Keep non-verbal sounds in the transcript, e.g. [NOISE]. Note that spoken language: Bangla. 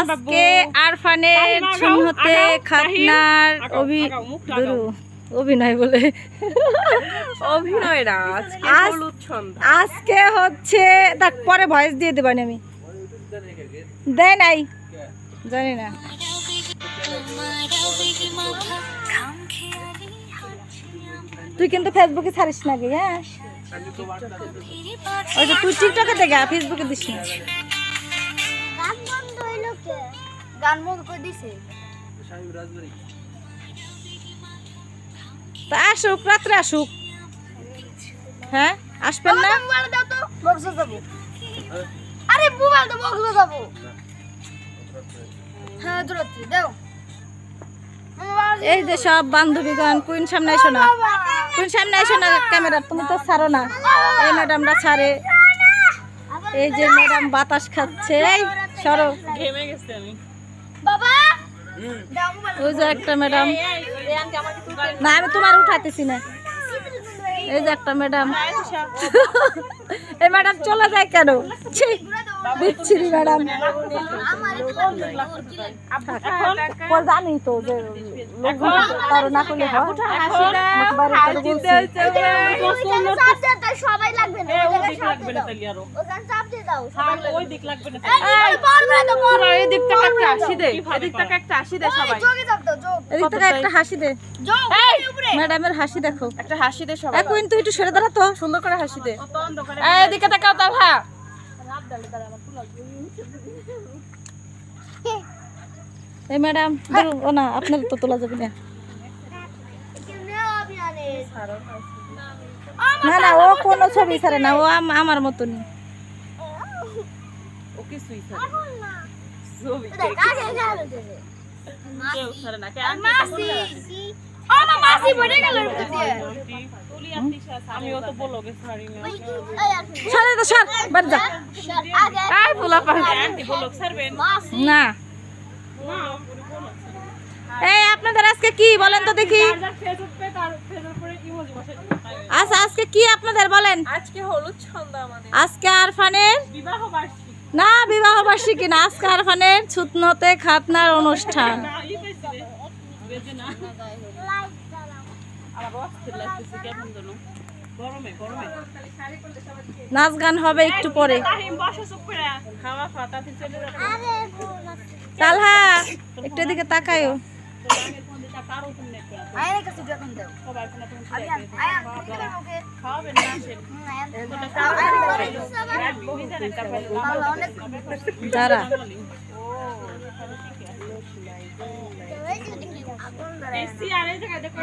আজকে আরফানের সুন্নতে খাতনার অভি দুরু অভিনয় বলে। অভিনয় না আজকে হচ্ছে দেখ পরে ভয়েস দিয়ে দেবানি আমি। দেয় নাই। জানি না। তুই কিন্তু ফেসবুকে ছাড়িস না গে হ্যাঁ ওই তো তুই টিকটকে দেখে ফেসবুকে দিস না। গান বন্ধ করে দিছে। তা আসুক রাত্রে আসুক। হ্যাঁ আসবেন না? আরে মোবাইল বক্সে যাব হ্যাঁ দূরত্ব দাও। এই যে সব বান্ধবীগণ কুইন সামনে এসো না। কুইন সামনে এসো না ক্যামেরা তুমি তো ছাড়ো না। এই ম্যাডামরা ছাড়ে। এই যে ম্যাডাম বাতাস খাচ্ছে এই। সরো। ঘেমে গেছি আমি। বাবা! ওই যে একটা ম্যাডাম। না আমি তোমার উঠাতেছি না। এই যে একটা ম্যাডাম। [LAUGHS] এই ম্যাডাম চলে যায় কেন? ছি। বিচ্ছিরি ম্যাডাম। জানি তো যে না করলে। সবাই লাগবে ওই দিক লাগবে একটা আসি দে একটা আসি দে সবাই। একটা হাসি দে। ম্যাডামের হাসি দেখো। একটা হাসি দে সবাই। এক কুইন তুই একটু সরে দাঁড়া তো। সুন্দর করে হাসি দে। এই এদিকে তাকাও এই ম্যাডাম ও না আপনার তো তোলা যাবে না। না না ও কোনো ছবি ছাড়ে না ও আম- আমার মতনই। ও কিছুই ছাড়ে। ছবি কেউ ছাড়ে না কে আমিও তো বলো গে ছাড়ি না সরে তো সর বাড়ি যা। আই বলা পারে আন্টি বলো ছাড়বেন না। এই আপনাদের আজকে কি বলেন তো দেখি। ফেসবুক পে তার ফেসবুক পরে ইমোজি বসে আচ্ছা আজকে কি আপনাদের বলেন? আজকে হলুদ সন্ধ্যা আমাদের। আজকে আরফানের? বিবাহ বার্ষিকী না বিবাহ বার্ষিকী না আজকে আরফানের ছুতনতে খাতনার অনুষ্ঠান। নাচ গান হবে একটু পরে। তালহা একটু এদিকে তাকায়ও। দাঁড়া। আর এই জায়গায় দেখো।